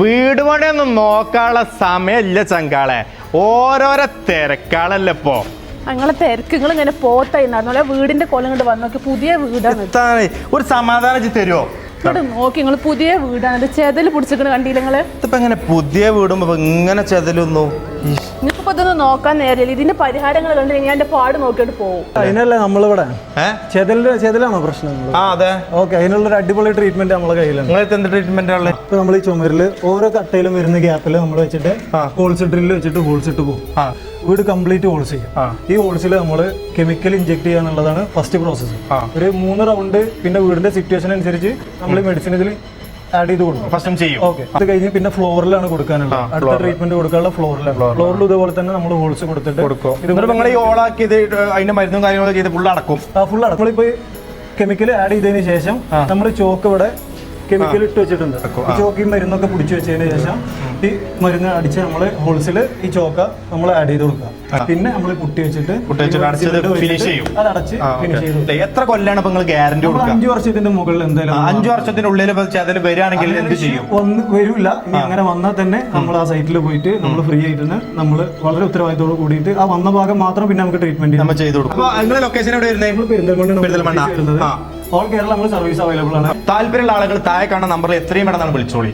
വീട് പണിയൊന്നും നോക്കാനുള്ള സമയമില്ല ചങ്കാളെ. ഓരോരോ തിരക്കാളല്ലേ ഇപ്പോ. അങ്ങനെ തിരക്കുകൾ ഇങ്ങനെ പോത്തായി നടന്നോളെ വീടിന്റെ കൊല്ലം കൊണ്ട് വന്നു നോക്കി പുതിയ വീടാണ് എന്താണ് ഒരു സമാധാനം തരുമോ നോക്കി നിങ്ങൾ പുതിയ വീടാണ് ചെതൽ പിടിച്ചിക്കണ കണ്ടില്ല നിങ്ങൾ ഇതിപ്പോ എങ്ങനെ പുതിയ വീടുമ്പോ ഇപ്പൊ ഇങ്ങനെ ചെതലൊന്നു? ഇതൊന്നും നോക്കാൻ നേരില്ല ഇതിന്റെ പരിഹാരങ്ങൾ കണ്ടു കഴിഞ്ഞാൽ എന്റെ പാട് നോക്കിയിട്ട് പോകും അതിനല്ലേ നമ്മളിവിടെ? ചെതലിന്റെ ചെതലാണോ പ്രശ്നം ആ അതെ. ഓക്കെ അതിനുള്ളൊരു അടിപൊളി ട്രീറ്റ്മെന്റ് നമ്മളെ കയ്യിലുണ്ട്. എന്ത് ട്രീറ്റ്മെന്റ് ഉള്ളത് ഇപ്പൊ നമ്മൾ ഈ ചുമരിൽ ഓരോ കട്ടയിലും വരുന്ന ഗ്യാപ്പിൽ നമ്മൾ വെച്ചിട്ട് ഹോൾസ് ഡ്രില്ല് വെച്ചിട്ട് ഹോൾസ് ഇട്ട് പോകും വീട് കംപ്ലീറ്റ് ഹോൾസ് ചെയ്യും. ഈ ഹോൾസിൽ നമ്മൾ കെമിക്കൽ ഇഞ്ചെക്ട് ചെയ്യുക എന്നുള്ളതാണ് ഫസ്റ്റ് പ്രോസസ്സ്. ഒരു മൂന്ന് റൗണ്ട് പിന്നെ വീടിന്റെ സിറ്റുവേഷൻ അനുസരിച്ച് നമ്മൾ മെഡിസിൻ ഇതിൽ ആഡ് ചെയ്ത് കൊടുക്കും. ഫസ്റ്റും ചെയ്യും. ഓക്കെ അത് കഴിഞ്ഞ് പിന്നെ ഫ്ലോറിലാണ് കൊടുക്കാനുള്ളത്. അടുത്ത ട്രീറ്റ്മെന്റ് കൊടുക്കാനുള്ള ഫ്ലോറിലാണ്. ഫ്ലോറിൽ ഇതുപോലെ തന്നെ നമ്മൾ ഹോൾസ് കൊടുത്തിട്ട് കൊടുക്കും. നമ്മൾ നിങ്ങൾ ഈ ഓളാക്കി ഇത് അതിന്റെ മരുന്നും കാര്യങ്ങളൊക്കെ ചെയ്ത് ഫുൾ അടക്കും. ഫുൾ അടക്കം. ഇപ്പൊ കെമിക്കൽ ആഡ് ചെയ്തതിന് ശേഷം നമ്മൾ ചോക്ക് ഇവിടെ കെമിക്കൽ ഇട്ട് വെച്ചിട്ടുണ്ട്. ചോക്ക് മരുന്നൊക്കെ പിടിച്ചു വെച്ചതിന് ശേഷം ഈ മരുന്ന് അടിച്ച് നമ്മൾ ഹോൾസിൽ ഈ ചോക്ക നമ്മൾ ആഡ് ചെയ്ത് കൊടുക്കുക. പിന്നെ നമ്മൾ കുട്ടി വെച്ചിട്ട് ഫിനിഷ് ചെയ്യും. അത് അടച്ച് ഫിനിഷ് ചെയ്ത്. എത്ര കൊല്ലാണ് ഇപ്പൊ നിങ്ങൾ ഗ്യാരണ്ടി കൊടുക്കുക? അഞ്ചു വർഷത്തിന്റെ മുകളിൽ എന്തായാലും അഞ്ചു വർഷത്തിനുള്ളിൽ അതിൽ വരികയാണെങ്കിൽ എന്ത് ചെയ്യും? ഒന്ന് വരില്ല. ഇനി അങ്ങനെ വന്നാൽ തന്നെ നമ്മൾ ആ സൈറ്റിൽ പോയിട്ട് നമ്മൾ ഫ്രീ ആയിട്ട് തന്നെ നമ്മൾ വളരെ ഉത്തരവാദിത്തോട് കൂടിയിട്ട് ആ വന്ന ഭാഗം മാത്രം പിന്നെ നമുക്ക് ട്രീറ്റ്മെന്റ് നമ്മൾ ചെയ്ത് കൊടുക്കും. നിങ്ങളുടെ ലൊക്കേഷൻ എവിടെ വരുന്നത് പെരിന്തൽമണ്ണ. പെരിന്തൽമണ്ണ. ഓൾ കേരള നമ്മൾ സർവീസ് അവൈലബിൾ ആണ്. താല്പര്യമുള്ള ആളുകൾ താഴെ കാണുന്ന നമ്പറിൽ എത്രയും പെട്ടെന്നാണ് വിളിച്ചോളി.